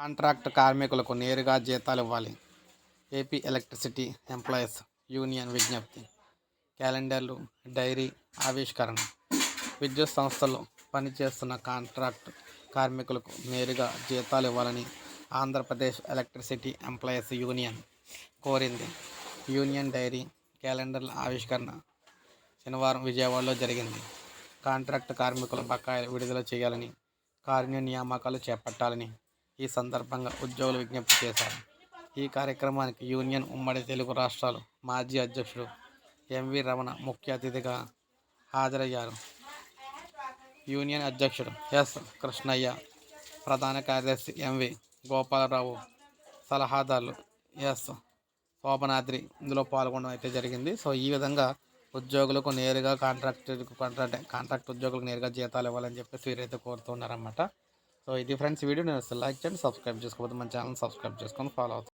Contract కార్మికులకు నేరుగా జీతాలు ఇవ్వాలి. ఏపీ ఎలక్ట్రిసిటీ ఎంప్లాయీస్ యూనియన్ విజ్ఞప్తి. క్యాలెండర్లు డైరీ ఆవిష్కరణ. విద్యుత్ సంస్థలు పనిచేస్తున్న కాంట్రాక్ట్ కార్మికులకు నేరుగా జీతాలు ఇవ్వాలని ఆంధ్రప్రదేశ్ ఎలక్ట్రిసిటీ ఎంప్లాయీస్ యూనియన్ కోరింది. యూనియన్ డైరీ క్యాలెండర్ల ఆవిష్కరణ శనివారం విజయవాడలో జరిగింది. కాంట్రాక్ట్ కార్మికుల బకాయిలు విడుదల చేయాలని కార్మిక నియామకాలు చేపట్టాలని ఈ సందర్భంగా ఉద్యోగులు విజ్ఞప్తి చేశారు. ఈ కార్యక్రమానికి యూనియన్ ఉమ్మడి తెలుగు రాష్ట్రాలు మాజీ అధ్యక్షుడు ఎంవి రమణ ముఖ్య అతిథిగా హాజరయ్యారు. యూనియన్ అధ్యక్షుడు ఎస్ కృష్ణయ్య ప్రధాన కార్యదర్శి ఎంవి గోపాలరావు సలహాదారులు ఎస్ శోభనాద్రి ఇందులో పాల్గొనడం అయితే జరిగింది. సో ఈ విధంగా ఉద్యోగులకు నేరుగా కాంట్రాక్ట్ కాంట్రాక్ట్ కాంట్రాక్ట్ ఉద్యోగులకు నేరుగా జీతాలు ఇవ్వాలని చెప్పేసి వీరైతే కోరుతున్నారన్నమాట. సో ఇది ఫ్రెండ్స్ వీడియో నేను లైక్ చేయండి సబ్స్క్రైబ్ చేసుకోకపోతే మన ఛానల్ సబ్స్క్రైబ్ చేసుకొని ఫాలో అవుతాను